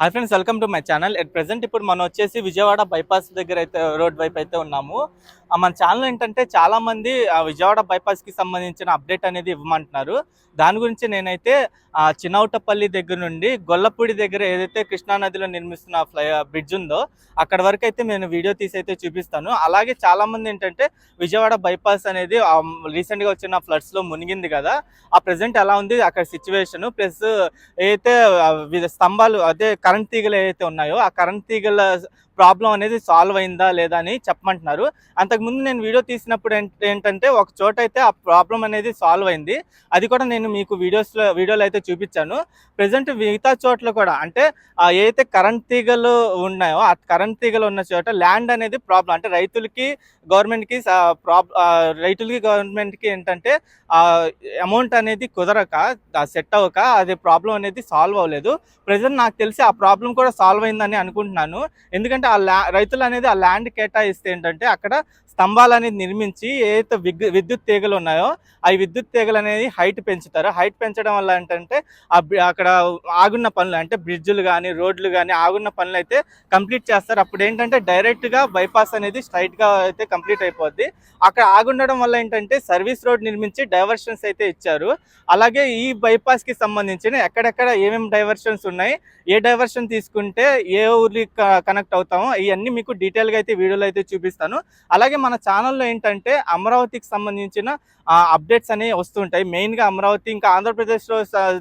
Hi friends welcome to my channel. At present ఇప్పుడు మనం వచ్చేసి విజయవాడ బైపాస్ దగ్గర అయితే రోడ్ వైపు అయితే ఉన్నాము. మన ఛానల్ ఏంటంటే చాలామంది ఆ, విజయవాడ బైపాస్కి సంబంధించిన అప్డేట్ అనేది ఇవ్వమంటున్నారు. దాని గురించి నేనైతే ఆ, దగ్గర నుండి గొల్లపూడి దగ్గర ఏదైతే కృష్ణా నదిలో నిర్మిస్తున్న ఫ్లై బ్రిడ్జ్ ఉందో అక్కడ వరకు అయితే నేను వీడియో తీసి అయితే చూపిస్తాను. అలాగే చాలామంది ఏంటంటే విజయవాడ బైపాస్ అనేది రీసెంట్గా వచ్చిన ఫ్లడ్స్లో మునిగింది కదా ఆ ప్రెసెంట్ ఎలా ఉంది అక్కడ సిచ్యువేషన్ ప్లస్ ఏదైతే స్తంభాలు అదే కరెంట్ తీగలు ఏవైతే ఉన్నాయో ఆ కరెంట్ తీగల ప్రాబ్లం అనేది సాల్వ్ అయిందా లేదా అని చెప్పమంటున్నారు. అంతకుముందు నేను వీడియో తీసినప్పుడు ఏంటంటే ఒక చోట అయితే ఆ ప్రాబ్లం అనేది సాల్వ్ అయింది. అది కూడా నేను మీకు వీడియోస్లో వీడియోలో అయితే చూపించాను. ప్రజెంట్ మిగతా చోట్ల కూడా అంటే ఏదైతే కరెంట్ తీగలు ఉన్నాయో ఆ కరెంట్ తీగలు ఉన్న చోట ల్యాండ్ అనేది ప్రాబ్లం. అంటే రైతులకి గవర్నమెంట్కి ప్రాబ్ రైతులకి గవర్నమెంట్కి ఏంటంటే అమౌంట్ అనేది కుదరక సెట్ అవ్వక అది ప్రాబ్లం అనేది సాల్వ్ అవ్వలేదు. ప్రజెంట్ నాకు తెలిసి ఆ ప్రాబ్లం కూడా సాల్వ్ అయిందని అనుకుంటున్నాను. ఎందుకంటే ఆ ల్యా రైతులు అనేది ఆ ల్యాండ్ కేటాయిస్తే ఏంటంటే అక్కడ స్తంభాలు అనేది నిర్మించి ఏదైతే విద్యుత్ తీగలు ఉన్నాయో ఆ విద్యుత్ తీగలు అనేది హైట్ పెంచుతారు. హైట్ పెంచడం వల్ల ఏంటంటే అక్కడ ఆగున్న పనులు అంటే బ్రిడ్జులు కానీ రోడ్లు కానీ ఆగున్న పనులు అయితే కంప్లీట్ చేస్తారు. అప్పుడు ఏంటంటే డైరెక్ట్గా బైపాస్ అనేది స్ట్రైట్గా అయితే కంప్లీట్ అయిపోద్ది. అక్కడ ఆగుండడం వల్ల ఏంటంటే సర్వీస్ రోడ్ నిర్మించి డైవర్షన్స్ అయితే ఇచ్చారు. అలాగే ఈ బైపాస్కి సంబంధించిన ఎక్కడెక్కడ ఏమేమి డైవర్షన్స్ ఉన్నాయి ఏ డైవర్షన్ తీసుకుంటే ఏ ఊరికి కనెక్ట్ అవుతామో ఇవన్నీ మీకు డీటెయిల్గా అయితే వీడియోలో అయితే చూపిస్తాను. అలాగే మన ఛానల్లో ఏంటంటే అమరావతికి సంబంధించిన అప్డేట్స్ అనేవి వస్తుంటాయి. మెయిన్గా అమరావతి ఇంకా ఆంధ్రప్రదేశ్లో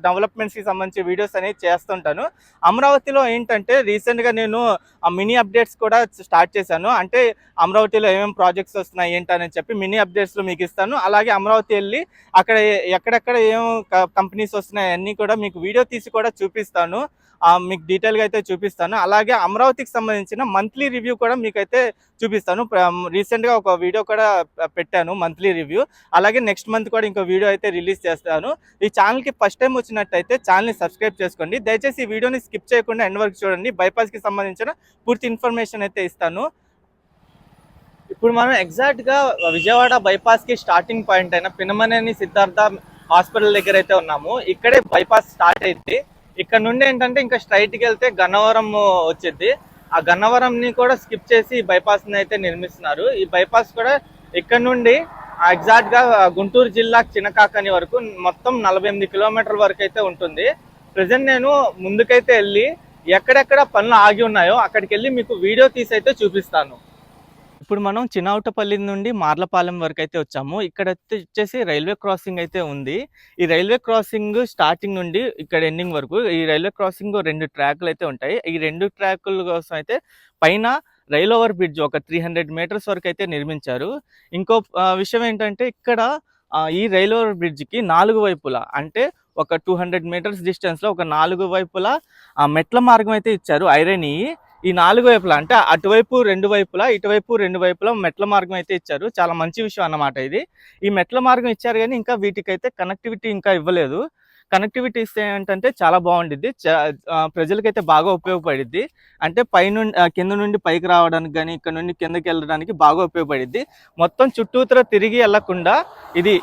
డెవలప్మెంట్స్కి సంబంధించి వీడియోస్ అనేవి చేస్తుంటాను. అమరావతిలో ఏంటంటే రీసెంట్గా నేను మినీ అప్డేట్స్ కూడా స్టార్ట్ చేశాను. అంటే అమరావతిలో ఏమేమి ప్రాజెక్ట్స్ వస్తున్నాయి ఏంటని చెప్పి మినీ అప్డేట్స్లో మీకు ఇస్తాను. అలాగే అమరావతి వెళ్ళి అక్కడ ఎక్కడెక్కడ ఏం కంపెనీస్ వస్తున్నాయి అన్నీ కూడా మీకు వీడియో తీసి కూడా చూపిస్తాను. మీకు డీటెయిల్గా అయితే చూపిస్తాను. అలాగే అమరావతికి సంబంధించిన మంత్లీ రివ్యూ కూడా మీకైతే చూపిస్తాను. రీసెంట్గా ఒక వీడియో కూడా పెట్టాను మంత్లీ రివ్యూ అలాగే నెక్స్ట్ మంత్ కూడా ఇంకో వీడియో అయితే రిలీజ్ చేస్తాను. ఈ ఛానల్కి ఫస్ట్ టైం వచ్చినట్టయితే ఛానల్ని సబ్స్క్రైబ్ చేసుకోండి. దయచేసి ఈ వీడియోని స్కిప్ చేయకుండా ఎండ్ వరకు చూడండి. బైపాస్కి సంబంధించిన పూర్తి ఇన్ఫర్మేషన్ అయితే ఇస్తాను. ఇప్పుడు మనం ఎగ్జాక్ట్గా విజయవాడ బైపాస్కి స్టార్టింగ్ పాయింట్ అయిన పినమనేని సిద్ధార్థ హాస్పిటల్ దగ్గర అయితే ఉన్నాము. ఇక్కడే బైపాస్ స్టార్ట్ అయింది. ఇక్కడ నుండి ఏంటంటే ఇంకా స్ట్రైట్కి వెళ్తే గన్నవరం వచ్చింది. ఆ గన్నవరంని కూడా స్కిప్ చేసి ఈ అయితే నిర్మిస్తున్నారు. ఈ బైపాస్ కూడా ఇక్కడ నుండి ఎగ్జాక్ట్గా గుంటూరు జిల్లా చినకాకని వరకు మొత్తం నలభై ఎనిమిది కిలోమీటర్ల వరకు అయితే ఉంటుంది. ప్రజెంట్ నేను ముందుకైతే వెళ్ళి ఎక్కడెక్కడ పనులు ఆగి ఉన్నాయో అక్కడికి వెళ్ళి మీకు వీడియో తీసి అయితే చూపిస్తాను. ఇప్పుడు మనం చినౌటపల్లి నుండి మార్లపాలెం వరకు అయితే వచ్చాము. ఇక్కడ వచ్చేసి రైల్వే క్రాసింగ్ అయితే ఉంది. ఈ రైల్వే క్రాసింగ్ స్టార్టింగ్ నుండి ఇక్కడ ఎండింగ్ వరకు ఈ రైల్వే క్రాసింగ్ రెండు ట్రాక్లు అయితే ఉంటాయి. ఈ రెండు ట్రాకుల కోసం అయితే పైన రైల్ ఓవర్ బ్రిడ్జ్ ఒక త్రీ హండ్రెడ్ మీటర్స్ వరకు అయితే నిర్మించారు. ఇంకో విషయం ఏంటంటే ఇక్కడ ఈ రైల్ ఓవర్ బ్రిడ్జ్కి నాలుగు వైపులా అంటే ఒక టూ హండ్రెడ్ మీటర్స్ డిస్టెన్స్లో ఒక నాలుగు వైపులా మెట్ల మార్గం అయితే ఇచ్చారు. ఐరన్ ఈ నాలుగు వైపులా అంటే అటువైపు రెండు వైపులా ఇటువైపు రెండు వైపులా మెట్ల మార్గం అయితే ఇచ్చారు. చాలా మంచి విషయం అన్నమాట ఇది. ఈ మెట్ల మార్గం ఇచ్చారు కానీ ఇంకా వీటికైతే కనెక్టివిటీ ఇంకా ఇవ్వలేదు. కనెక్టివిటీ ఇస్తే ఏంటంటే చాలా బాగుండిద్ది. చ- ప్రజలకైతే బాగా ఉపయోగపడిద్ది. అంటే పైనుండి కింద నుండి పైకి రావడానికి కానీ ఇక్కడ నుండి కిందకి వెళ్ళడానికి బాగా ఉపయోగపడిద్ది. మొత్తం చుట్టూతర తిరిగి వెళ్ళకుండా ఇది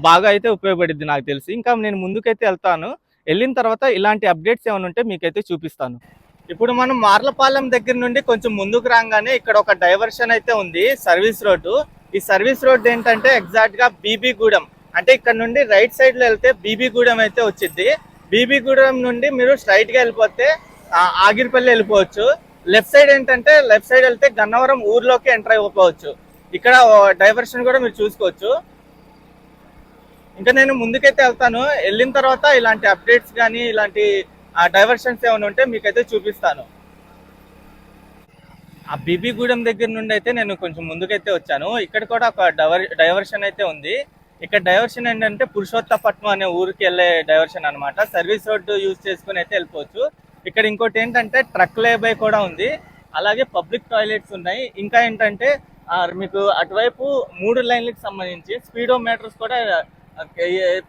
బాగా అయితే ఉపయోగపడిద్ది నాకు తెలిసి. ఇంకా నేను ముందుకైతే వెళ్తాను. వెళ్ళిన తర్వాత ఇలాంటి అప్డేట్స్ ఏమైనా ఉంటే మీకైతే చూపిస్తాను. ఇప్పుడు మనం మార్లపాలెం దగ్గర నుండి కొంచెం ముందుకు రాగానే ఇక్కడ ఒక డైవర్షన్ అయితే ఉంది సర్వీస్ రోడ్డు ఈ సర్వీస్ రోడ్ ఏంటంటే ఎగ్జాక్ట్గా బీబీగూడెం. అంటే ఇక్కడ నుండి రైట్ సైడ్లో వెళ్తే బీబీగూడెం అయితే వచ్చింది బీబీగూడెం నుండి మీరు స్ట్రైట్గా వెళ్ళిపోతే ఆగిరిపల్లి వెళ్ళిపోవచ్చు. లెఫ్ట్ సైడ్ ఏంటంటే లెఫ్ట్ సైడ్ వెళ్తే గన్నవరం ఊర్లోకి ఎంటర్ అయిపోవచ్చు. ఇక్కడ డైవర్షన్ కూడా మీరు చూసుకోవచ్చు. ఇంకా నేను ముందుకైతే వెళ్తాను. వెళ్ళిన తర్వాత ఇలాంటి అప్డేట్స్ కానీ ఇలాంటి ఆ డైవర్షన్స్ ఏమైనా ఉంటే మీకైతే చూపిస్తాను. ఆ బీబీగూడెం దగ్గర నుండి అయితే నేను కొంచెం ముందుకైతే వచ్చాను. ఇక్కడ కూడా ఒక డైవర్ డైవర్షన్ అయితే ఉంది. ఇక్కడ డైవర్షన్ ఏంటంటే పురుషోత్తపట్నం అనే ఊరికి వెళ్ళే డైవర్షన్ అనమాట సర్వీస్ రోడ్డు యూజ్ చేసుకుని అయితే వెళ్ళిపోవచ్చు. ఇక్కడ ఇంకోటి ఏంటంటే ట్రక్ లేబై కూడా ఉంది. అలాగే పబ్లిక్ టాయిలెట్స్ ఉన్నాయి. ఇంకా ఏంటంటే మీకు అటువైపు మూడు లైన్లకు సంబంధించి స్పీడో మీటర్స్ కూడా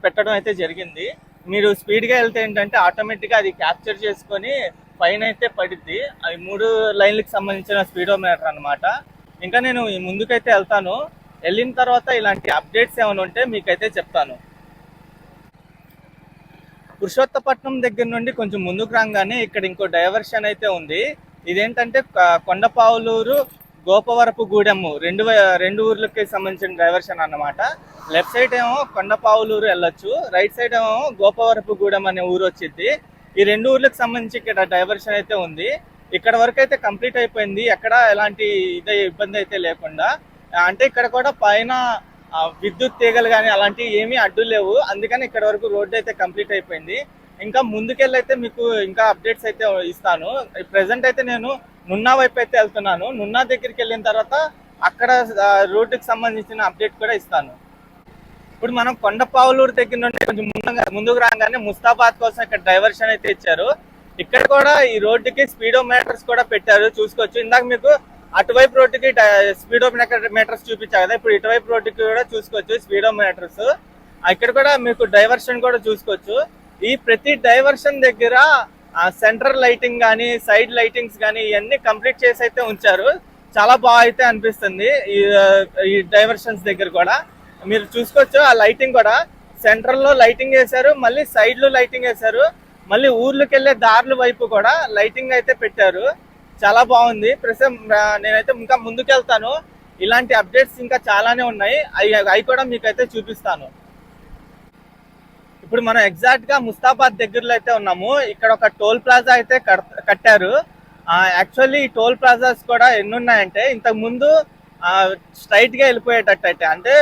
పెట్టడం అయితే జరిగింది. మీరు స్పీడ్గా వెళ్తే ఏంటంటే ఆటోమేటిక్గా అది క్యాప్చర్ చేసుకొని ఫైన్ అయితే పడిద్ది. అవి మూడు లైన్లకు సంబంధించిన స్పీడోమీటర్ అన్నమాట. ఇంకా నేను ముందుకైతే వెళ్తాను. వెళ్ళిన తర్వాత ఇలాంటి అప్డేట్స్ ఏమైనా ఉంటే మీకైతే చెప్తాను. పురుషోత్తపట్నం దగ్గర నుండి కొంచెం ముందుకు రాగానే ఇక్కడ ఇంకో డైవర్షన్ అయితే ఉంది. ఇదేంటంటే కొండపావులూరు గోపవరపు గూడెము రెండు రెండు ఊర్లకి సంబంధించిన డైవర్షన్ అన్నమాట. లెఫ్ట్ సైడ్ ఏమో కొండపావులూరు వెళ్ళొచ్చు. రైట్ సైడ్ ఏమో గోపవరపు గూడెం అనే ఊరు వచ్చింది ఈ రెండు ఊర్లకు సంబంధించి ఇక్కడ డైవర్షన్ అయితే ఉంది. ఇక్కడ వరకు అయితే కంప్లీట్ అయిపోయింది. ఎక్కడ ఎలాంటి ఇదే ఇబ్బంది అయితే లేకుండా. అంటే ఇక్కడ కూడా పైన విద్యుత్ తీగలు కానీ అలాంటివి ఏమీ అడ్డు లేవు. అందుకని ఇక్కడ వరకు రోడ్డు అయితే కంప్లీట్ అయిపోయింది. ఇంకా ముందుకెళ్ళైతే మీకు ఇంకా అప్డేట్స్ అయితే ఇస్తాను. ప్రెసెంట్ అయితే నేను నున్నా వైపు అయితే వెళ్తున్నాను. నున్నా దగ్గరికి వెళ్ళిన తర్వాత అక్కడ ఆ, రోడ్డుకి సంబంధించిన అప్డేట్ కూడా ఇస్తాను. ఇప్పుడు మనం కొండపావులూరు దగ్గర నుండి కొంచెం ముందుగా ముందుకు రాగానే ముస్తాబాద్ కోసం ఇక్కడ డైవర్షన్ అయితే ఇచ్చారు. ఇక్కడ కూడా ఈ రోడ్డుకి స్పీడో మీటర్స్ కూడా పెట్టారు. చూసుకోవచ్చు. ఇందాక మీకు అటువైపు రోడ్డుకి స్పీడో మీటర్స్ చూపించా కదా. ఇప్పుడు ఇటువైపు రోడ్డుకి కూడా చూసుకోవచ్చు స్పీడో మీటర్స్ ఇక్కడ కూడా మీకు డైవర్షన్ కూడా చూసుకోవచ్చు. ఈ ప్రతి డైవర్షన్ దగ్గర సెంటర్ లైటింగ్ కానీ సైడ్ లైటింగ్స్ కానీ ఇవన్నీ కంప్లీట్ చేసి అయితే ఉంచారు. చాలా బాగా అయితే అనిపిస్తుంది ఈ ఈ డైవర్షన్స్ దగ్గర కూడా. మీరు చూసుకోవచ్చు ఆ లైటింగ్ కూడా. సెంటర్లో లైటింగ్ వేశారు మళ్ళీ సైడ్లో లైటింగ్ వేశారు. మళ్ళీ ఊర్లోకి వెళ్ళే దారుల వైపు కూడా లైటింగ్ అయితే పెట్టారు. చాలా బాగుంది. ప్రస్తుతం నేనైతే ఇంకా ముందుకెళ్తాను. ఇలాంటి అప్డేట్స్ ఇంకా చాలానే ఉన్నాయి. అవి అవి కూడా మీకైతే చూపిస్తాను. ఇప్పుడు మనం ఎగ్జాక్ట్గా ముస్తాబాద్ దగ్గరలో అయితే ఉన్నాము. ఇక్కడ ఒక టోల్ ప్లాజా అయితే కట్టారు. యాక్చువల్లీ ఈ టోల్ ప్లాజాస్ కూడా ఎన్ని ఉన్నాయంటే ఇంతకు ముందు స్ట్రైట్గా వెళ్ళిపోయేటట్టు అయితే. అంటే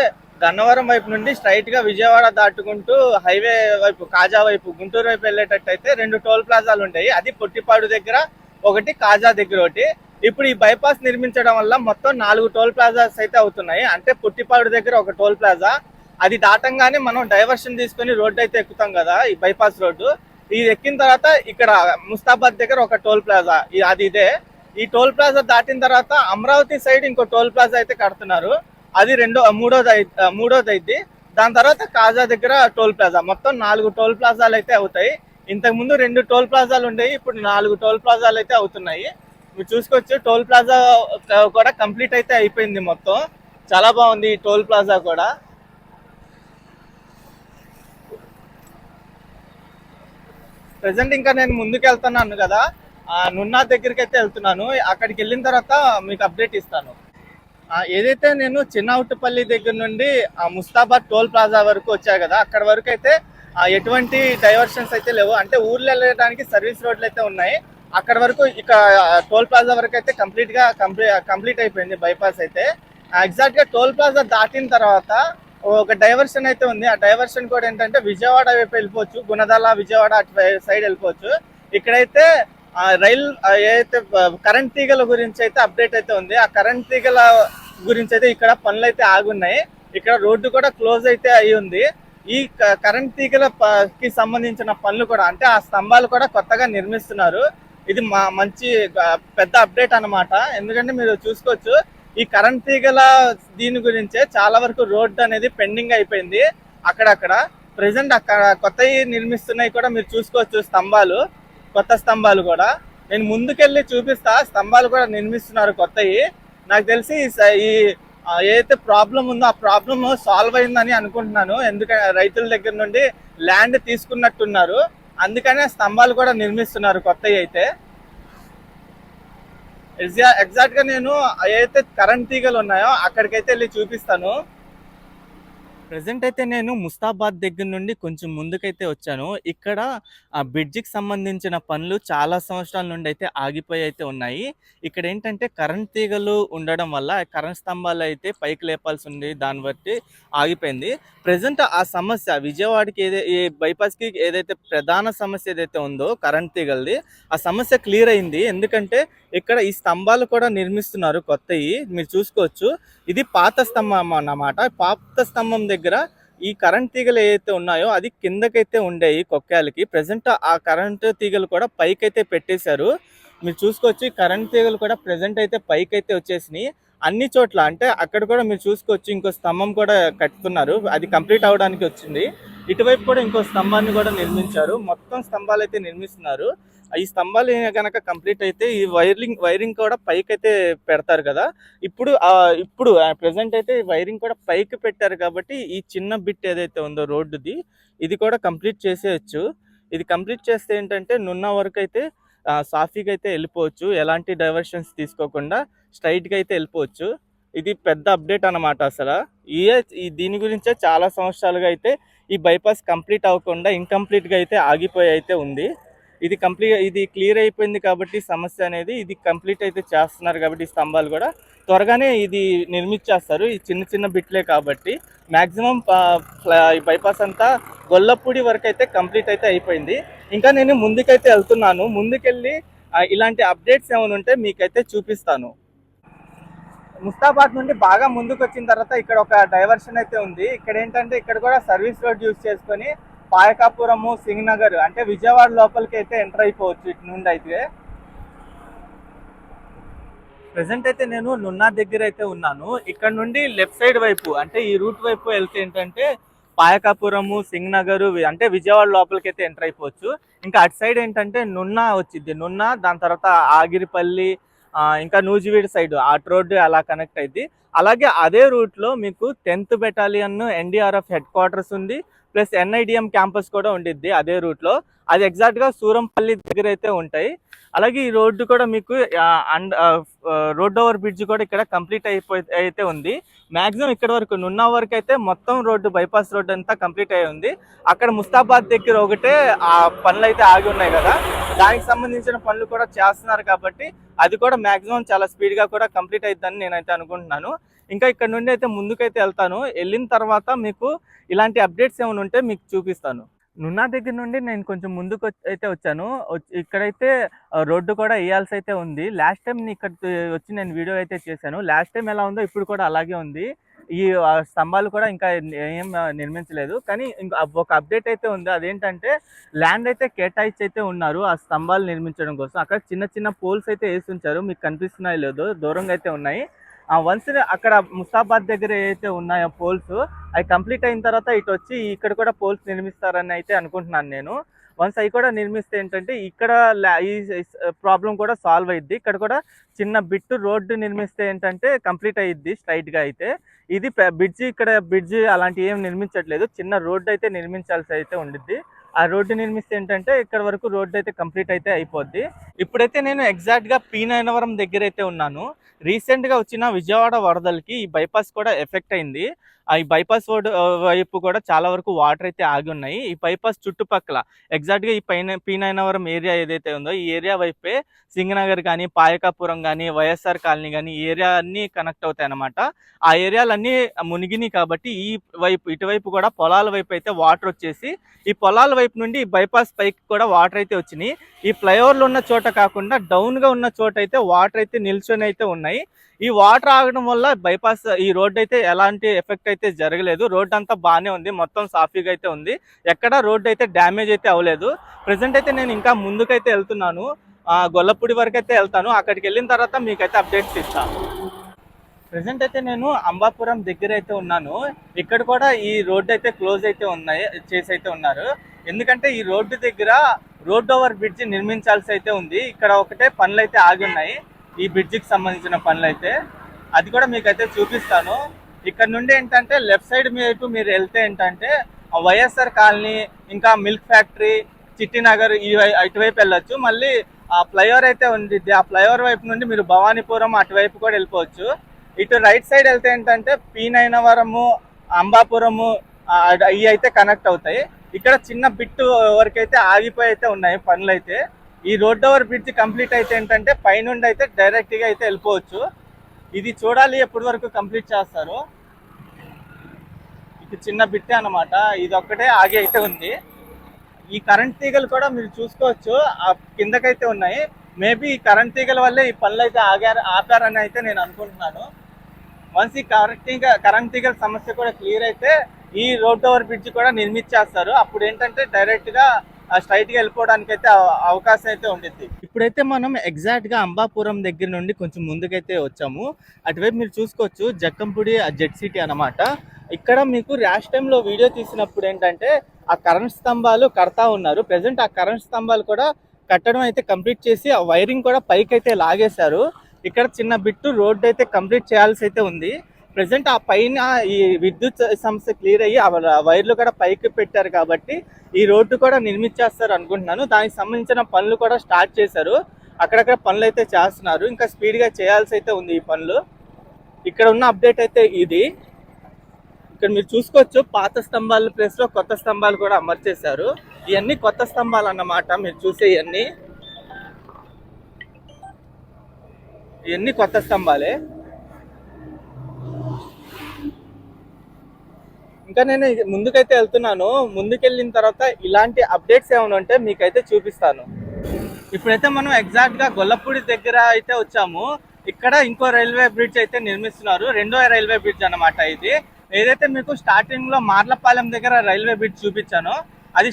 గన్నవరం వైపు నుండి స్ట్రైట్గా విజయవాడ దాటుకుంటూ హైవే వైపు కాజా వైపు గుంటూరు వైపు వెళ్ళేటట్టు అయితే రెండు టోల్ ప్లాజాలు ఉంటాయి అది పొట్టిపాడు దగ్గర ఒకటి కాజా దగ్గర ఒకటి. ఇప్పుడు ఈ బైపాస్ నిర్మించడం వల్ల మొత్తం నాలుగు టోల్ ప్లాజాస్ అయితే అవుతున్నాయి. అంటే పుట్టిపాడు దగ్గర ఒక టోల్ ప్లాజా అది దాటంగానే మనం డైవర్షన్ తీసుకొని రోడ్డు అయితే ఎక్కుతాం కదా ఈ బైపాస్ రోడ్డు. ఇది ఎక్కిన తర్వాత ఇక్కడ ముస్తాబాద్ దగ్గర ఒక టోల్ ప్లాజా. అది ఇదే. ఈ టోల్ ప్లాజా దాటిన తర్వాత అమరావతి సైడ్ ఇంకో టోల్ ప్లాజా అయితే కడుతున్నారు. అది రెండో మూడోది మూడోది అయింది దాని తర్వాత కాజా దగ్గర టోల్ ప్లాజా. మొత్తం నాలుగు టోల్ ప్లాజాలు అయితే అవుతాయి. ఇంతకుముందు రెండు టోల్ ప్లాజాలు ఉండేవి ఇప్పుడు నాలుగు టోల్ ప్లాజాలు అయితే అవుతున్నాయి. మీరు చూసుకోవచ్చు టోల్ ప్లాజా కూడా కంప్లీట్ అయితే అయిపోయింది మొత్తం. చాలా బాగుంది ఈ టోల్ ప్లాజా కూడా. ప్రజెంట్ ఇంకా నేను ముందుకు వెళ్తున్నాను కదా. నున్నా దగ్గరికి అయితే వెళ్తున్నాను. అక్కడికి వెళ్ళిన తర్వాత మీకు అప్డేట్ ఇస్తాను. ఏదైతే నేను చిన్నవుట్టుపల్లి దగ్గర నుండి ముస్తాబాద్ టోల్ ప్లాజా వరకు వచ్చా కదా అక్కడ వరకు అయితే ఎటువంటి డైవర్షన్స్ అయితే లేవు. అంటే ఊర్లో వెళ్ళడానికి సర్వీస్ రోడ్లు అయితే ఉన్నాయి. అక్కడ వరకు ఇక టోల్ ప్లాజా వరకు అయితే కంప్లీట్గా కంప్లీట్ కంప్లీట్ అయిపోయింది బైపాస్ అయితే. ఎగ్జాక్ట్గా టోల్ ప్లాజా దాటిన తర్వాత ఒక డైవర్షన్ అయితే ఉంది. ఆ డైవర్షన్ కూడా ఏంటంటే విజయవాడ వైపు వెళ్ళిపోవచ్చు. గుణదల విజయవాడ అటు సైడ్ వెళ్ళిపోవచ్చు. ఇక్కడైతే ఆ రైల్ ఏదైతే కరెంట్ తీగల గురించి అయితే అప్డేట్ అయితే ఉంది. ఆ కరెంట్ తీగల గురించి అయితే ఇక్కడ పనులు అయితే ఆగున్నాయి. ఇక్కడ రోడ్డు కూడా క్లోజ్ అయితే అయి ఉంది. ఈ కరెంట్ తీగల ప- కి సంబంధించిన పనులు కూడా అంటే ఆ స్తంభాలు కూడా కొత్తగా నిర్మిస్తున్నారు. ఇది మా మంచి పెద్ద అప్డేట్ అన్నమాట. ఎందుకంటే మీరు చూసుకోవచ్చు ఈ కరెంట్ తీగల దీని గురించే చాలా వరకు రోడ్డు అనేది పెండింగ్ అయిపోయింది. అక్కడక్కడ ప్రజెంట్ అక్కడ కొత్తవి నిర్మిస్తున్నాయి కూడా మీరు చూసుకోవచ్చు స్తంభాలు కొత్త స్తంభాలు కూడా. నేను ముందుకెళ్ళి చూపిస్తా స్తంభాలు కూడా నిర్మిస్తున్నారు కొత్తవి నాకు తెలిసి ఈ స- ఈ ఏదైతే ప్రాబ్లం ఉందో ఆ ప్రాబ్లమ్ సాల్వ్ అయిందని అనుకుంటున్నాను. ఎందుకంటే రైతుల దగ్గర నుండి ల్యాండ్ తీసుకున్నట్టున్నారు. అందుకనే స్తంభాలు కూడా నిర్మిస్తున్నారు కొత్తవి అయితే. ఎగ్జాక్ట్గా నేను అయితే కరెంట్ తీగలు ఉన్నాయో అక్కడికైతే వెళ్ళి చూపిస్తాను. ప్రజెంట్ అయితే నేను ముస్తాబాద్ దగ్గర నుండి కొంచెం ముందుకైతే వచ్చాను. ఇక్కడ ఆ బ్రిడ్జికి సంబంధించిన పనులు చాలా సంవత్సరాల నుండి అయితే ఆగిపోయి అయితే ఉన్నాయి. ఇక్కడ ఏంటంటే కరెంట్ తీగలు ఉండడం వల్ల కరెంట్ స్తంభాలు అయితే పైకి లేపాల్సి ఉంది దాన్ని బట్టి ఆగిపోయింది. ప్రజెంట్ ఆ సమస్య విజయవాడకి ఏదై ఈ బైపాస్కి ఏదైతే ప్రధాన సమస్య ఏదైతే ఉందో కరెంట్ తీగలది ఆ సమస్య క్లియర్ అయింది. ఎందుకంటే ఇక్కడ ఈ స్తంభాలు కూడా నిర్మిస్తున్నారు కొత్తవి మీరు చూసుకోవచ్చు. ఇది పాత స్తంభం అన్నమాట. పాత స్తంభం దగ్గర దగ్గర ఈ కరెంట్ తీగలు ఏవైతే ఉన్నాయో అది కిందకైతే ఉండేవి కొక్కాలకి ప్రజెంట్ ఆ కరెంట్ తీగలు కూడా పైకైతే పెట్టేశారు. మీరు చూసుకోవచ్చు కరెంట్ తీగలు కూడా ప్రజెంట్ అయితే పైకైతే వచ్చేసినాయి. అన్ని చోట్ల అంటే అక్కడ కూడా మీరు చూసుకోవచ్చు ఇంకో స్తంభం కూడా కట్టుతున్నారు. అది కంప్లీట్ అవడానికి వచ్చింది. ఇటువైపు కూడా ఇంకో స్తంభాన్ని కూడా నిర్మించారు. మొత్తం స్తంభాలు అయితే నిర్మిస్తున్నారు. ఈ స్తంభాలు కనుక కంప్లీట్ అయితే ఈ వైరింగ్ వైరింగ్ కూడా పైకి అయితే పెడతారు కదా. ఇప్పుడు ఇప్పుడు ప్రెసెంట్ అయితే వైరింగ్ కూడా పైకి పెట్టారు కాబట్టి ఈ చిన్న బిట్ ఏదైతే ఉందో రోడ్డుది ఇది కూడా కంప్లీట్ చేసేయచ్చు. ఇది కంప్లీట్ చేస్తే ఏంటంటే నున్న వరకు అయితే సాఫీగా అయితే వెళ్ళిపోవచ్చు. ఎలాంటి డైవర్షన్స్ తీసుకోకుండా స్ట్రైట్గా అయితే వెళ్ళిపోవచ్చు. ఇది పెద్ద అప్డేట్ అన్నమాట అసలు. ఈ ఈ దీని గురించే చాలా సంవత్సరాలుగా అయితే ఈ బైపాస్ కంప్లీట్ అవ్వకుండా ఇన్కంప్లీట్గా అయితే ఆగిపోయి అయితే ఉంది. ఇది కంప్లీట్ ఇది క్లియర్ అయిపోయింది కాబట్టి సమస్య అనేది ఇది కంప్లీట్ అయితే చేస్తున్నారు కాబట్టి ఈ స్తంభాలు కూడా. త్వరగానే ఇది నిర్మించేస్తారు ఈ చిన్న చిన్న బిట్లే కాబట్టి మ్యాక్సిమం బైపాస్ అంతా గొల్లపూడి వరకు అయితే కంప్లీట్ అయితే అయిపోయింది. ఇంకా నేను ముందుకైతే వెళ్తున్నాను. ముందుకెళ్ళి ఇలాంటి అప్డేట్స్ ఏమైనా ఉంటే మీకైతే చూపిస్తాను. ముస్తాబాద్ నుండి బాగా ముందుకు వచ్చిన తర్వాత ఇక్కడ ఒక డైవర్షన్ అయితే ఉంది. ఇక్కడ ఏంటంటే ఇక్కడ కూడా సర్వీస్ రోడ్ యూజ్ చేసుకొని పాయకాపురము సింగ్ నగర్ అంటే విజయవాడ లోపలికి అయితే ఎంటర్ అయిపోవచ్చు ఇటు నుండి అయితే. ప్రెసెంట్ అయితే నేను నున్నా దగ్గర అయితే ఉన్నాను. ఇక్కడ నుండి లెఫ్ట్ సైడ్ వైపు అంటే ఈ రూట్ వైపు వెళ్తే ఏంటంటే పాయకాపురము సింగ్ నగర్ అంటే విజయవాడ లోపలికి అయితే ఎంటర్ అయిపోవచ్చు. ఇంకా అటు సైడ్ ఏంటంటే నున్నా వచ్చింది నున్నా దాని తర్వాత ఆగిరిపల్లి ఇంకా నూజివీడి సైడ్ అటు రోడ్డు అలా కనెక్ట్ అయింది అలాగే అదే రూట్లో మీకు tenth battalion NDRF headquarters ఉంది. ప్లస్ ఎన్ఐడిఎం క్యాంపస్ కూడా ఉండిద్ది అదే రూట్లో అది ఎగ్జాక్ట్గా సూరంపల్లి దగ్గర అయితే ఉంటాయి. అలాగే ఈ రోడ్డు కూడా మీకు అండ్ రోడ్ ఓవర్ బ్రిడ్జ్ కూడా ఇక్కడ కంప్లీట్ అయిపోయి అయితే ఉంది. మ్యాక్సిమం ఇక్కడ వరకు నున్న వరకు అయితే మొత్తం రోడ్డు బైపాస్ రోడ్డు అంతా కంప్లీట్ అయి ఉంది. అక్కడ ముస్తాబాద్ దగ్గర ఒకటే ఆ పనులు అయితే ఆగి ఉన్నాయి కదా. దానికి సంబంధించిన పనులు కూడా చేస్తున్నారు కాబట్టి అది కూడా మ్యాక్సిమం చాలా స్పీడ్గా కూడా కంప్లీట్ అయిద్దని నేనైతే అనుకుంటున్నాను. ఇంకా ఇక్కడ నుండి అయితే ముందుకైతే వెళ్తాను. వెళ్ళిన తర్వాత మీకు ఇలాంటి అప్డేట్స్ ఏమైనా ఉంటే మీకు చూపిస్తాను. నున్నా దగ్గర నుండి నేను కొంచెం ముందుకు వచ్చి- అయితే వచ్చాను. ఇక్కడైతే రోడ్డు కూడా వేయాల్సి అయితే ఉంది. లాస్ట్ టైం ఇక్కడ వచ్చి నేను వీడియో అయితే చేశాను. లాస్ట్ టైం ఎలా ఉందో ఇప్పుడు కూడా అలాగే ఉంది. ఈ ఆ, స్తంభాలు కూడా ఇంకా ఏం నిర్మించలేదు. కానీ ఇంకా ఒక అప్డేట్ అయితే ఉంది. అదేంటంటే ల్యాండ్ అయితే కేటాయించి అయితే ఉన్నారు ఆ స్తంభాలు నిర్మించడం కోసం. అక్కడ చిన్న చిన్న పోల్స్ అయితే వేసి ఉంచారు. మీకు కనిపిస్తున్నాయి లేదో దూరంగా అయితే ఉన్నాయి. వన్స్ అక్కడ ముస్తాబాద్ దగ్గర ఏదైతే ఉన్నాయో పోల్స్ అవి కంప్లీట్ అయిన తర్వాత ఇటు వచ్చి ఇక్కడ కూడా పోల్స్ నిర్మిస్తారని అయితే అనుకుంటున్నాను నేను. వన్స్ అవి కూడా నిర్మిస్తే ఏంటంటే ఇక్కడ ఈ ప్రాబ్లం కూడా సాల్వ్ అయ్యిద్ది ఇక్కడ కూడా చిన్న బిట్ రోడ్డు నిర్మిస్తే ఏంటంటే కంప్లీట్ అయ్యిద్ది స్ట్రైట్గా అయితే. ఇది బ్రిడ్జి ఇక్కడ బ్రిడ్జి అలాంటివి ఏం నిర్మించట్లేదు. చిన్న రోడ్డు అయితే నిర్మించాల్సి అయితే ఉండిద్ది. ఆ రోడ్డు నిర్మిస్తే ఏంటంటే ఇక్కడ వరకు రోడ్డు అయితే కంప్లీట్ అయితే అయిపోద్ది. ఇప్పుడైతే నేను ఎగ్జాక్ట్గా పీ దగ్గర అయితే ఉన్నాను. రీసెంట్గా వచ్చిన విజయవాడ వరదలకి ఈ బైపాస్ కూడా ఎఫెక్ట్ అయింది. ఆ ఈ బైపాస్ రోడ్ వైపు కూడా చాలా వరకు వాటర్ అయితే ఆగి ఉన్నాయి. ఈ బైపాస్ చుట్టుపక్కల ఎగ్జాక్ట్గా ఈ పైన పీనయనవరం ఏరియా ఏదైతే ఉందో ఈ ఏరియా వైపే సింగనగర్ కానీ పాయకాపురం కానీ వైఎస్ఆర్ కాలనీ కానీ ఈ ఏరియా అన్ని కనెక్ట్ అవుతాయి అన్నమాట. ఆ ఏరియాలన్నీ మునిగినాయి కాబట్టి ఈ వైపు ఇటువైపు కూడా పొలాల వైపు అయితే వాటర్ వచ్చేసి ఈ పొలాల వైపు నుండి బైపాస్ పైకి కూడా వాటర్ అయితే వచ్చినాయి. ఈ ఫ్లైఓవర్లు ఉన్న చోట కాకుండా డౌన్గా ఉన్న చోట అయితే వాటర్ అయితే నిల్చొని అయితే ఉన్నాయి. ఈ వాటర్ ఆగడం వల్ల బైపాస్ ఈ రోడ్డు అయితే ఎలాంటి ఎఫెక్ట్ అయితే జరగలేదు. రోడ్ అంతా బాగానే ఉంది. మొత్తం సాఫీగా అయితే ఉంది. ఎక్కడ రోడ్డు అయితే డ్యామేజ్ అయితే అవ్వలేదు. ప్రెసెంట్ అయితే నేను ఇంకా ముందుకైతే వెళ్తున్నాను. గొల్లపూడి వరకు అయితే వెళ్తాను. అక్కడికి వెళ్ళిన తర్వాత మీకైతే అప్డేట్స్ ఇస్తాను ప్రెసెంట్ అయితే నేను అంబాపురం దగ్గర అయితే ఉన్నాను. ఇక్కడ కూడా ఈ రోడ్ అయితే క్లోజ్ అయితే ఉన్నాయి చేసి అయితే ఉన్నారు. ఎందుకంటే ఈ రోడ్డు దగ్గర రోడ్ ఓవర్ బ్రిడ్జ్ నిర్మించాల్సి అయితే ఉంది. ఇక్కడ ఒకటే పనులు అయితే ఆగి ఉన్నాయి ఈ బ్రిడ్జికి సంబంధించిన పనులు అయితే అది కూడా మీకు అయితే చూపిస్తాను. ఇక్కడ నుండి ఏంటంటే లెఫ్ట్ సైడ్ వైపు మీరు వెళ్తే ఏంటంటే వైఎస్ఆర్ కాలనీ ఇంకా మిల్క్ ఫ్యాక్టరీ చిట్టినగర్ ఈ అటువైపు వెళ్ళొచ్చు. మళ్ళీ ఆ ఫ్లైఓవర్ అయితే ఉంది ఆ ఫ్లైఓవర్ వైపు నుండి మీరు భవానీపురం అటువైపు కూడా వెళ్ళిపోవచ్చు. ఇటు రైట్ సైడ్ వెళ్తే ఏంటంటే పీ నైనవరము అంబాపురము ఇవి అయితే కనెక్ట్ అవుతాయి. ఇక్కడ చిన్న బిట్టు వరకు అయితే ఆగిపోయి అయితే ఉన్నాయి పనులు అయితే ఈ రోడ్ ఓవర్ బ్రిడ్జ్ కంప్లీట్ అయితే ఏంటంటే పైనుండి అయితే డైరెక్ట్గా అయితే వెళ్ళిపోవచ్చు. ఇది చూడాలి ఎప్పటి వరకు కంప్లీట్ చేస్తారు. ఇది చిన్న బిట్టే అనమాట ఇది ఒక్కటే ఆగి అయితే ఉంది. ఈ కరెంట్ తీగలు కూడా మీరు చూసుకోవచ్చు. ఆ కిందకైతే ఉన్నాయి. మేబీ ఈ కరెంట్ తీగల వల్లే ఈ పనులు అయితే ఆగారు ఆపారని అయితే నేను అనుకుంటున్నాను. వన్స్ ఈ కరెంట్ తీగ కరెంట్ తీగల సమస్య కూడా క్లియర్ అయితే ఈ రోడ్ ఓవర్ బ్రిడ్జ్ కూడా నిర్మించేస్తారు అప్పుడు ఏంటంటే డైరెక్ట్గా స్ట్రైట్గా వెళ్ళిపోవడానికి అయితే అవకాశం అయితే ఉండిద్ది. ఇప్పుడైతే మనం ఎగ్జాక్ట్గా అంబాపురం దగ్గర నుండి కొంచెం ముందుకైతే వచ్చాము. అటువైపు మీరు చూసుకోవచ్చు జక్కంపూడి జెడ్ సిటీ అన్నమాట. ఇక్కడ మీకు ర్యాష్ టైంలో వీడియో తీసినప్పుడు ఏంటంటే ఆ కరెంట్ స్తంభాలు కడతా ఉన్నారు. ప్రెసెంట్ ఆ కరెంట్ స్తంభాలు కూడా కట్టడం అయితే కంప్లీట్ చేసి ఆ వైరింగ్ కూడా పైకి అయితే లాగేశారు. ఇక్కడ చిన్న బిట్టు రోడ్ అయితే కంప్లీట్ చేయాల్సి అయితే ఉంది. ప్రజెంట్ ఆ పైన ఈ విద్యుత్ సమస్య క్లియర్ అయ్యి ఆ వైర్లు కూడా పైకి పెట్టారు కాబట్టి ఈ రోడ్డు కూడా నిర్మించేస్తారు అనుకుంటున్నాను. దానికి సంబంధించిన పనులు కూడా స్టార్ట్ చేశారు. అక్కడక్కడ పనులు అయితే చేస్తున్నారు. ఇంకా స్పీడ్గా చేయాల్సి అయితే ఉంది ఈ పనులు. ఇక్కడ ఉన్న అప్డేట్ అయితే ఇది. ఇక్కడ మీరు చూసుకోవచ్చు పాత స్తంభాల ప్లేస్లో కొత్త స్తంభాలు కూడా అమర్చేశారు. ఇవన్నీ కొత్త స్తంభాలు అన్నమాట. మీరు చూసే ఇవన్నీ ఇవన్నీ కొత్త స్తంభాలే. ఇంకా నేను ముందుకైతే వెళ్తున్నాను. ముందుకెళ్ళిన తర్వాత ఇలాంటి అప్డేట్స్ ఏమైనా ఉంటే మీకైతే చూపిస్తాను. ఇప్పుడైతే మనం ఎగ్జాక్ట్గా గొల్లపూడి దగ్గర అయితే వచ్చాము. ఇక్కడ ఇంకో రైల్వే బ్రిడ్జ్ అయితే నిర్మిస్తున్నారు. రెండో రైల్వే బ్రిడ్జ్ అనమాట ఇది. ఏదైతే మీకు స్టార్టింగ్లో మార్లపాలెం దగ్గర రైల్వే బ్రిడ్జ్ చూపించానో అది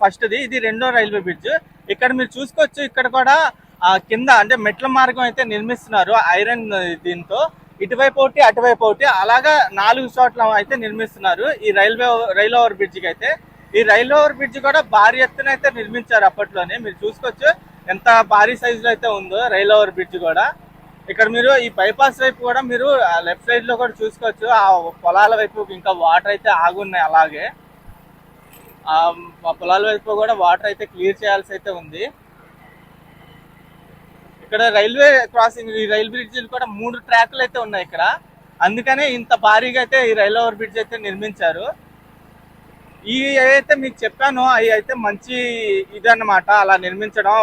ఫస్ట్ది ఇది రెండో రైల్వే బ్రిడ్జ్. ఇక్కడ మీరు చూసుకోవచ్చు ఇక్కడ కూడా కింద అంటే మెట్ల మార్గం అయితే నిర్మిస్తున్నారు ఐరన్ దీంతో. ఇటువైపు ఒకటి అటువైపు ఒకటి. అలాగా నాలుగు చోట్ల అయితే నిర్మిస్తున్నారు. ఈ రైల్వే రైల్ ఓవర్ బ్రిడ్జ్కి అయితే. ఈ రైల్ ఓవర్ బ్రిడ్జ్ కూడా భారీ ఎత్తున అయితే నిర్మించారు అప్పట్లోనే. మీరు చూసుకోవచ్చు ఎంత భారీ సైజులో అయితే ఉందో రైల్ ఓవర్ బ్రిడ్జ్ కూడా. ఇక్కడ మీరు ఈ బైపాస్ వైపు కూడా మీరు లెఫ్ట్ సైడ్లో కూడా చూసుకోవచ్చు. ఆ పొలాల వైపు ఇంకా వాటర్ అయితే ఆగున్నాయి అలాగే. ఆ పొలాల వైపు కూడా వాటర్ అయితే క్లియర్ చేయాల్సి అయితే ఉంది. ఇక్కడ రైల్వే క్రాసింగ్ ఈ రైల్ బ్రిడ్జ్ కూడా మూడు ట్రాక్లు అయితే ఉన్నాయి ఇక్కడ. అందుకనే ఇంత భారీగా అయితే ఈ రైల్ ఓవర్ బ్రిడ్జ్ అయితే నిర్మించారు. ఈ అయితే మీకు చెప్పానో అవి అయితే మంచి ఇదన్నమాట. అలా నిర్మించడం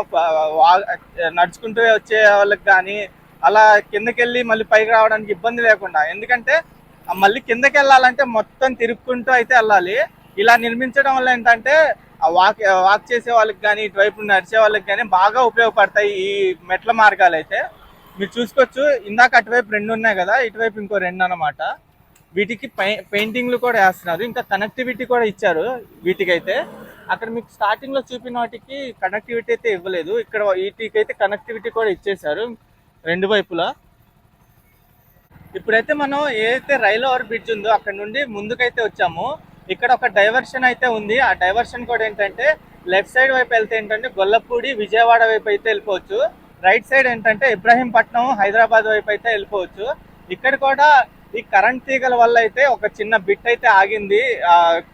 నడుచుకుంటూ వచ్చే వాళ్ళకి కానీ అలా కిందకి వెళ్ళి మళ్ళీ పైకి రావడానికి ఇబ్బంది లేకుండా. ఎందుకంటే మళ్ళీ కిందకి వెళ్ళాలంటే మొత్తం తిరుక్కుంటూ అయితే వెళ్ళాలి. ఇలా నిర్మించడం వల్ల ఏంటంటే వాక్ వాక్ చేసే వాళ్ళకి కానీ ఇటువైపు నడిచే వాళ్ళకి కానీ బాగా ఉపయోగపడతాయి ఈ మెట్ల మార్గాలు అయితే. మీరు చూసుకోవచ్చు ఇందాక అటువైపు రెండు ఉన్నాయి కదా ఇటువైపు ఇంకో రెండు అన్నమాట. వీటికి పెయింటింగ్లు కూడా వేస్తున్నారు. ఇంకా కనెక్టివిటీ కూడా ఇచ్చారు వీటికైతే. అక్కడ మీకు స్టార్టింగ్లో చూపిన వాటికి కనెక్టివిటీ అయితే ఇవ్వలేదు. ఇక్కడ వీటికి అయితే కనెక్టివిటీ కూడా ఇచ్చేసారు రెండు వైపులా. ఇప్పుడైతే మనం ఏదైతే రైల్ ఓవర్ బ్రిడ్జ్ ఉందో అక్కడ నుండి ముందుకైతే వచ్చాము ఇక్కడ ఒక డైవర్షన్ అయితే ఉంది. ఆ డైవర్షన్ కూడా ఏంటంటే లెఫ్ట్ సైడ్ వైపు వెళ్తే ఏంటంటే గొల్లపూడి విజయవాడ వైపు అయితే వెళ్ళిపోవచ్చు. రైట్ సైడ్ ఏంటంటే ఇబ్రాహీంపట్నం హైదరాబాద్ వైపు అయితే వెళ్ళిపోవచ్చు. ఇక్కడ కూడా ఈ కరెంట్ తీగల వల్ల అయితే ఒక చిన్న బిట్ అయితే ఆగింది.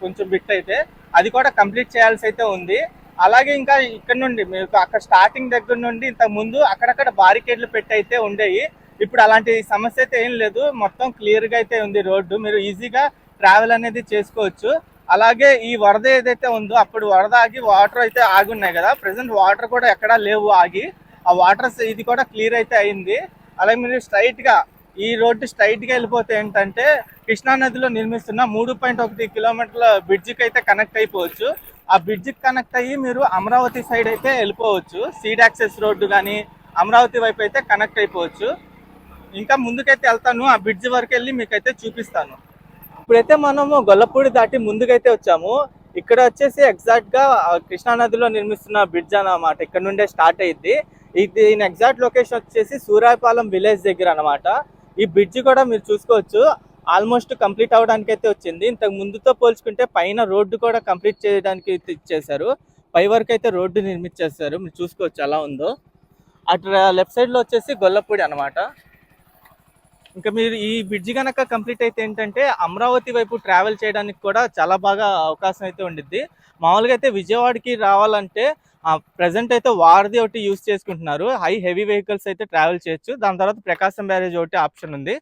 కొంచెం బిట్ అయితే. అది కూడా కంప్లీట్ చేయాల్సి అయితే ఉంది. అలాగే ఇంకా ఇక్కడ నుండి మీకు అక్కడ స్టార్టింగ్ దగ్గర నుండి ఇంతకు ముందు అక్కడక్కడ బారికేడ్లు పెట్టి అయితే ఉండేవి. ఇప్పుడు అలాంటి సమస్య అయితే ఏం లేదు. మొత్తం క్లియర్గా అయితే ఉంది రోడ్డు. మీరు ఈజీగా ట్రావెల్ అనేది చేసుకోవచ్చు. అలాగే ఈ వరద ఏదైతే ఉందో అప్పుడు వరద ఆగి వాటర్ అయితే ఆగి ఉన్నాయి కదా. ప్రెసెంట్ వాటర్ కూడా ఎక్కడా లేవు ఆగి. ఆ వాటర్ ఇది కూడా క్లియర్ అయితే అయింది. అలాగే మీరు స్ట్రైట్గా ఈ రోడ్డు స్ట్రైట్గా వెళ్ళిపోతే ఏంటంటే కృష్ణా నదిలో నిర్మిస్తున్న మూడు పాయింట్ ఒకటి కిలోమీటర్ల బ్రిడ్జికి అయితే కనెక్ట్ అయిపోవచ్చు. ఆ బ్రిడ్జికి కనెక్ట్ అయ్యి మీరు అమరావతి సైడ్ అయితే వెళ్ళిపోవచ్చు. సీడ్ యాక్సెస్ రోడ్డు కానీ అమరావతి వైపు అయితే కనెక్ట్ అయిపోవచ్చు. ఇంకా ముందుకైతే వెళ్తాను. ఆ బ్రిడ్జ్ వరకు వెళ్ళి మీకైతే చూపిస్తాను. ఇప్పుడైతే మనము గొల్లపూడి దాటి ముందుకైతే వచ్చాము. ఇక్కడ వచ్చేసి ఎగ్జాక్ట్గా కృష్ణానదిలో కృష్ణా నదిలో నిర్మిస్తున్న బ్రిడ్జ్ అన్నమాట. ఇక్కడ నుండే స్టార్ట్ అయింది ఇది దీని ఎగ్జాక్ట్ లొకేషన్ వచ్చేసి సూరాయపాలెం విలేజ్ దగ్గర అన్నమాట. ఈ బ్రిడ్జ్ కూడా మీరు చూసుకోవచ్చు. ఆల్మోస్ట్ కంప్లీట్ అవడానికి అయితే వచ్చింది. ఇంతకు ముందుతో పోల్చుకుంటే పైన రోడ్డు కూడా కంప్లీట్ చేయడానికి ఇచ్చేసారు పై వరకు అయితే రోడ్డు నిర్మించేస్తారు మీరు చూసుకోవచ్చు ఎలా ఉందో. అటు లెఫ్ట్ సైడ్లో వచ్చేసి గొల్లపూడి అన్నమాట. ఇంకా మీరు ఈ బ్రిడ్జ్ కనుక కంప్లీట్ అయితే ఏంటంటే అమరావతి వైపు ట్రావెల్ చేయడానికి కూడా చాలా బాగా అవకాశం అయితే ఉండిద్ది. మామూలుగా అయితే విజయవాడకి రావాలంటే ప్రజెంట్ అయితే వారధి ఒకటి యూస్ చేసుకుంటున్నారు. హై హెవీ వెహికల్స్ అయితే ట్రావెల్ చేయొచ్చు. దాని తర్వాత ప్రకాశం బ్యారేజ్ ఒకటి ఆప్షన్ ఉంది.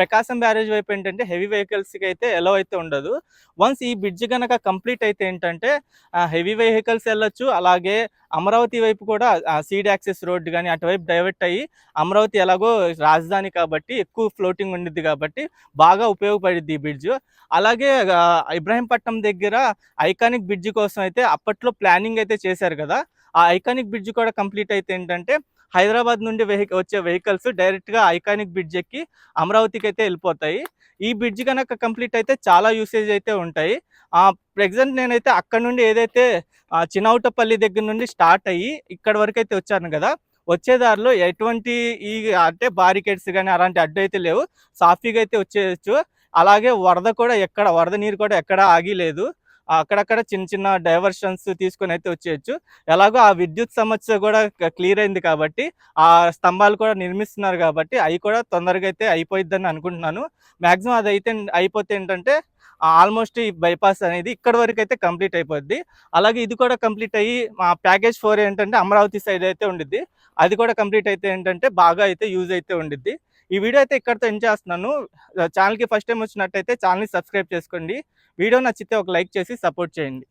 ప్రకాశం బ్యారేజ్ వైపు ఏంటంటే హెవీ వెహికల్స్కి అయితే ఎలో అయితే ఉండదు. వన్స్ ఈ బ్రిడ్జ్ కనుక కంప్లీట్ అయితే ఏంటంటే హెవీ వెహికల్స్ వెళ్ళొచ్చు. అలాగే అమరావతి వైపు కూడా సీడ్ యాక్సెస్ రోడ్ కానీ అటువైపు డైవర్ట్ అయ్యి అమరావతి ఎలాగో రాజధాని కాబట్టి ఎక్కువ ఫ్లోటింగ్ ఉండిద్ది కాబట్టి బాగా ఉపయోగపడిద్ది ఈ బ్రిడ్జ్ అలాగే ఇబ్రాహీంపట్నం దగ్గర ఐకానిక్ బ్రిడ్జ్ కోసం అయితే అప్పట్లో ప్లానింగ్ అయితే చేశారు కదా. ఆ ఐకానిక్ బ్రిడ్జ్ కూడా కంప్లీట్ అయితే ఏంటంటే హైదరాబాద్ నుండి వెహిక వచ్చే వెహికల్స్ డైరెక్ట్గా ఐకానిక్ బ్రిడ్జ్ ఎక్కి అమరావతికి అయితే వెళ్ళిపోతాయి. ఈ బ్రిడ్జ్ కనుక కంప్లీట్ అయితే చాలా యూసేజ్ అయితే ఉంటాయి. ప్రెగ్జెంట్ నేనైతే అక్కడ నుండి ఏదైతే చినౌటపల్లి దగ్గర నుండి స్టార్ట్ అయ్యి ఇక్కడ వరకు అయితే వచ్చాను కదా వచ్చే దారిలో ఎటువంటి ఈ అంటే బారికేడ్స్ కానీ అలాంటి అడ్డు అయితే లేవు. సాఫీగా అయితే వచ్చేయచ్చు. అలాగే వరద కూడా ఎక్కడ వరద నీరు కూడా ఎక్కడ ఆగిలేదు అక్కడక్కడ చిన్న చిన్న డైవర్షన్స్ తీసుకొని అయితే వచ్చేయచ్చు. ఎలాగో ఆ విద్యుత్ సమస్య కూడా క్లియర్ అయింది కాబట్టి ఆ స్తంభాలు కూడా నిర్మిస్తున్నారు కాబట్టి అవి కూడా తొందరగా అయితే అయిపోయిద్దని అనుకుంటున్నాను. మ్యాక్సిమం అది అయితే అయిపోతే ఏంటంటే ఆల్మోస్ట్ ఈ బైపాస్ అనేది ఇక్కడ వరకు అయితే కంప్లీట్ అయిపోద్ది. అలాగే ఇది కూడా కంప్లీట్ అయ్యి మా ప్యాకేజ్ ఫోర్ ఏంటంటే అమరావతి సైడ్ అయితే ఉండిద్ది. అది కూడా కంప్లీట్ అయితే ఏంటంటే బాగా అయితే యూజ్ అయితే ఉండిద్ది. ఈ వీడియో అయితే ఇక్కడితో ఎండ్ చేస్తున్నాను. ఛానల్కి ఫస్ట్ టైం వచ్చినట్టయితే ఛానల్ని సబ్స్క్రైబ్ చేసుకోండి. వీడియో నచ్చితే ఒక లైక్ చేసి సపోర్ట్ చేయండి.